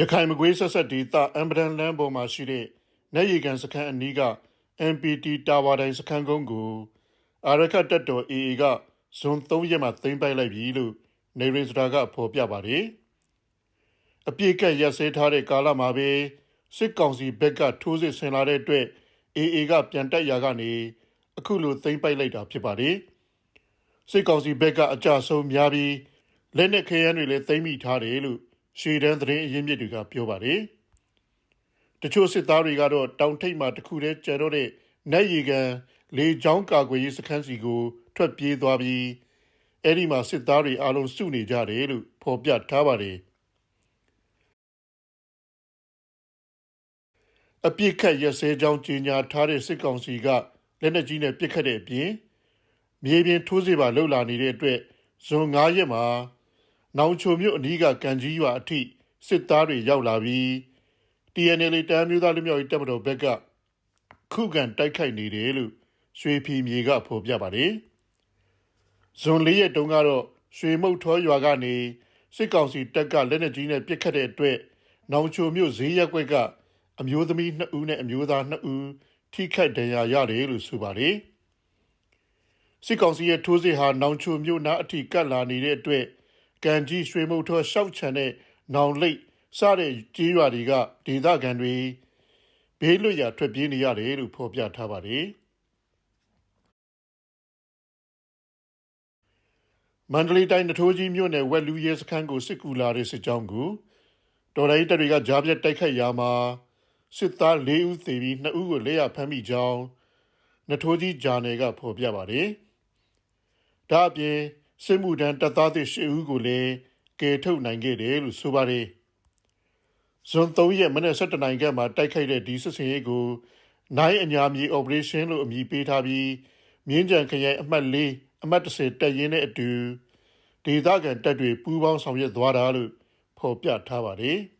ရခိုင်မကွေးဆက်ဆက်ဒေသအမ်ဘဒန်လမ်းပေါ်မှာရှိတဲ့နေရီကန်စခန်းအနီးက MPT တာဝါတိုင်စခန်းကုန်းကိုအာရခတ်တပ်တော် AA ကဇွန်3ရက်မှာသိမ်းပိုက်လိုက်ပြီလို့နေရင်စတာကဖော်ပြပါတယ်။အပြည့်ကက်ရက်စဲထားတဲ့ကာလမှာပဲစစ်ကောင်စီဘက်ကထိုးစစ်ဆင်လာတဲ့အတွက် AA ကပြန်တက်ရာကနေအခုလိုသိမ်းပိုက်လိုက်တာဖြစ်ပါတယ်။စစ်ကောင်စီဘက်ကအကြဆုံးများပြီးလက်နက်ခဲယမ်းတွေလည်းသိမ်းမိထားတယ်လို့ ရှေ့တန်းသတင်းအရင်းမြစ်တွေကပြောပါတယ်။တချို့စစ်သားတွေကတော့တောင်ထိပ်မှာတခုတည်းကျန်တော့တဲ့နတ်ရီကန်လေချောင်းကာကွယ်ရေးစခန်းစီကို ထွက်ပြေးသွားပြီးအဲ့ဒီမှာစစ်သားတွေအားလုံးစုနေကြတယ်လို့ဖော်ပြထားပါတယ်။အပြစ်ခတ်ရစဲကြောင်းကြီးညာထားတဲ့စစ်ကောင်စီကလက်နက်ကြီးနဲ့ပစ်ခတ်တဲ့အပြင်မြေပြင်ထိုးစစ်ပါလှုပ်လာနေတဲ့အတွက်ဇွန်9ရက်မှာ နောင်ချိုမြို့အနီးကကန်ကြီးရွာအထိစစ်သားတွေရောက်လာပြီး TNL တမ်းမျိုးသားလူမျိုးရေးတပ်မတော်ဘက်ကခုခံတိုက်ခိုက်နေတယ်လို့ရွှေဖီမြေကဖော်ပြပါတယ်။ဇွန်၄ရက်တုန်းကတော့ရွှေမုတ်ထောရွာကနေစစ်ကောင်စီတပ်ကလက်နက်ကြီးနဲ့ပစ်ခတ်တဲ့အတွက်နောင်ချိုမြို့ဈေးရက်ကွက်ကအမျိုးသမီး2ဦးနဲ့အမျိုးသား2ဦးထိခိုက်ဒဏ်ရာရတယ်လို့ဆိုပါတယ်။စစ်ကောင်စီရဲ့ထိုးစစ်ဟာနောင်ချိုမြို့နားအထိကပ်လာနေတဲ့အတွက် ကန်ကြီးရွှေမုတ်ထောရှောက်ချန်တဲ့နောင်လိတ်စတဲ့ကြီးရွာတွေကဒေသခံတွေဘေးလွတ်ရာထွက်ပြေးနေရတယ်လို့ဖော်ပြထားပါတယ်။မန္တလေးတိုင်းနထိုးကြီးမြို့နယ်ဝက်လူရဲစခန်းကိုစစ်ကူလာတဲ့စစ်ကြောင်းကိုတော်လိုင်းတပ်တွေကကြားပြတ်တိုက်ခိုက်ရာမှာစစ်သား၄ဦးသေပြီး2ဦးကိုလက်ရဖမ်းမိကြောင်းနထိုးကြီးဂျာနယ်ကဖော်ပြပါတယ်။ဒါအပြင် စစ်မှုထမ်းတပ်သားသစ်၈ဦးကိုလည်းကယ်ထုတ်နိုင်ခဲ့တယ်လို့ဆိုပါတယ်။ဇွန်3ရက်မနေ့17နိုင်ကမှတိုက်ခိုက်တဲ့ဒီစစ်စင်ရေးကိုနိုင်အညာမြေ operation လို့အမည်ပေးထားပြီးမြင်းကြံခရိုင်အမှတ်၄အမှတ်30တပ်ရင်းနဲ့အတူဒေသခံတပ်တွေပူးပေါင်းဆောင်ရွက်သွားတာလို့ဖော်ပြထားပါတယ်။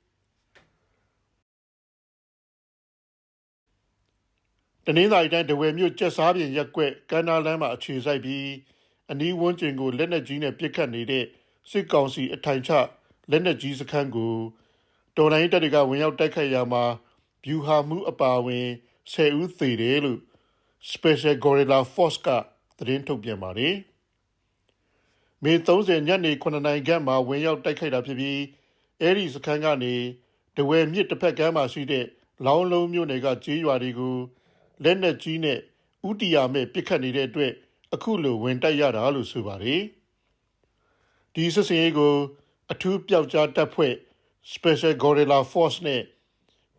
တနင်္သာရီတိုင်းဒဝယ်မြို့ကျက်စားပြင်ရက်ကွက်ကမ်းနားလမ်းမှာအခြေစိုက်ပြီး အနီးဝန်းကျင်ကိုလက်နက်ကြီးနဲ့ပစ်ခတ်နေတဲ့စစ်ကောင်စီအထိုင်ချလက်နက်ကြီးစခန်းကိုတော်လိုင်းတပ်တွေကဝင်ရောက်တိုက်ခိုက်ရာမှာဗျူဟာမှုအပါအဝင်10ဦးသေတယ်လို့ Special Gorilla Force ကသတင်းထုတ်ပြန်ပါတယ်။မေ30ညနေ9နာရီခန့်မှာဝင်ရောက်တိုက်ခိုက်တာဖြစ်ပြီးအဲဒီစခန်းကနေတဝဲမြစ်တစ်ဖက်ကမ်းမှာရှိတဲ့လောင်းလုံးမြို့နယ်ကကြေးရွာတွေကိုလက်နက်ကြီးနဲ့ဥတီယာမဲ့ပစ်ခတ်နေတဲ့အတွက် အခုလိုဝင်တိုက်ရတာလို့ဆိုပါတယ်ဒီစစ်စင်ရေးကို အထူးပျောက်ကြားတပ်ဖွဲ့ Special Gorilla Force နဲ့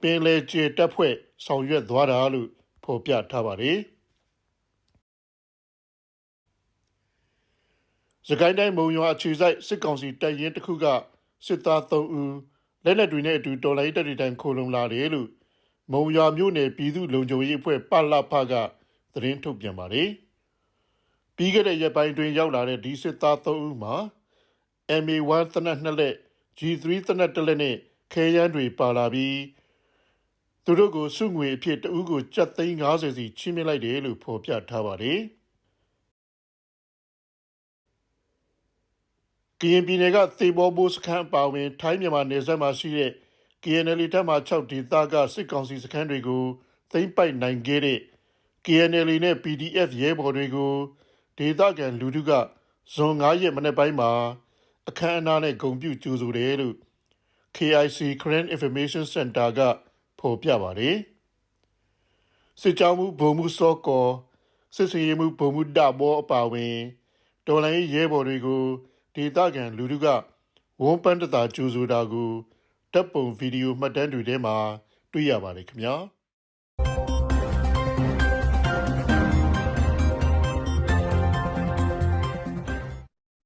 ပင်လေကျေတပ်ဖွဲ့ဆောင်ရွက်သွားတာလို့ဖော်ပြထားပါတယ်စကိုင်းတိုင်းမုံရွာအခြေစိုက်စစ်ကောင်စီတပ်ရင်းတစ်ခုကစစ်သား3ဦးလက်နက်တွေနဲ့အတူတော်လိုင်းတပ်တွေတိုင်ခိုလုံလာတယ်လို့မုံရွာမြို့နယ်ပြည်သူ့လုံခြုံရေးအဖွဲ့ပလဖကသတင်းထုတ်ပြန်ပါတယ်။ ပြီးခဲ့တဲ့ရက်ပိုင်းတွင်ရောက်လာတဲ့ဒီစစ်သား3ဦးမှာ MA1 သနက်2လက် G3 သနက်1လက်နဲ့ခဲယမ်းတွေပါလာပြီးသူတို့ကိုစုငွေအဖြစ်တဦးကိုကျပ်သိန်း90စီချင်းမြင့်လိုက်တယ်လို့ဖော်ပြထားပါတယ်။ကရင်ပြည်နယ်ကသေဘောဘိုးစခန်းပါဝင် ထိုင်းမြန်မာနယ်စပ်မှာရှိတဲ့ KNL တပ်မှ6ဒေသကစစ်ကောင်စီစခန်းတွေကိုသိမ်းပိုက်နိုင်ခဲ့တဲ့ KNL နဲ့ PDF ရဲဘော်တွေကို ဒေသခံလူထုကဇွန်9ရက်မနေ့ပိုင်းမှာအခမ်းအနားနဲ့ဂုဏ်ပြုကြိုဆိုတယ်လို့ KIC Current Information Center ကဖော်ပြပါတယ်စစ်ကြောမှုဘုံမှုစောကောစစ်စရေးမှုဘုံမှုဒဘောအပါဝင်တော်လိုင်းရဲဘော်တွေကိုဒေသခံလူထုကဝန်းပန်းတတာကြိုဆိုတာကိုတပ်ပုံဗီဒီယိုမှတ်တမ်းတွေထဲမှာတွေ့ရပါတယ်ခင်ဗျာ။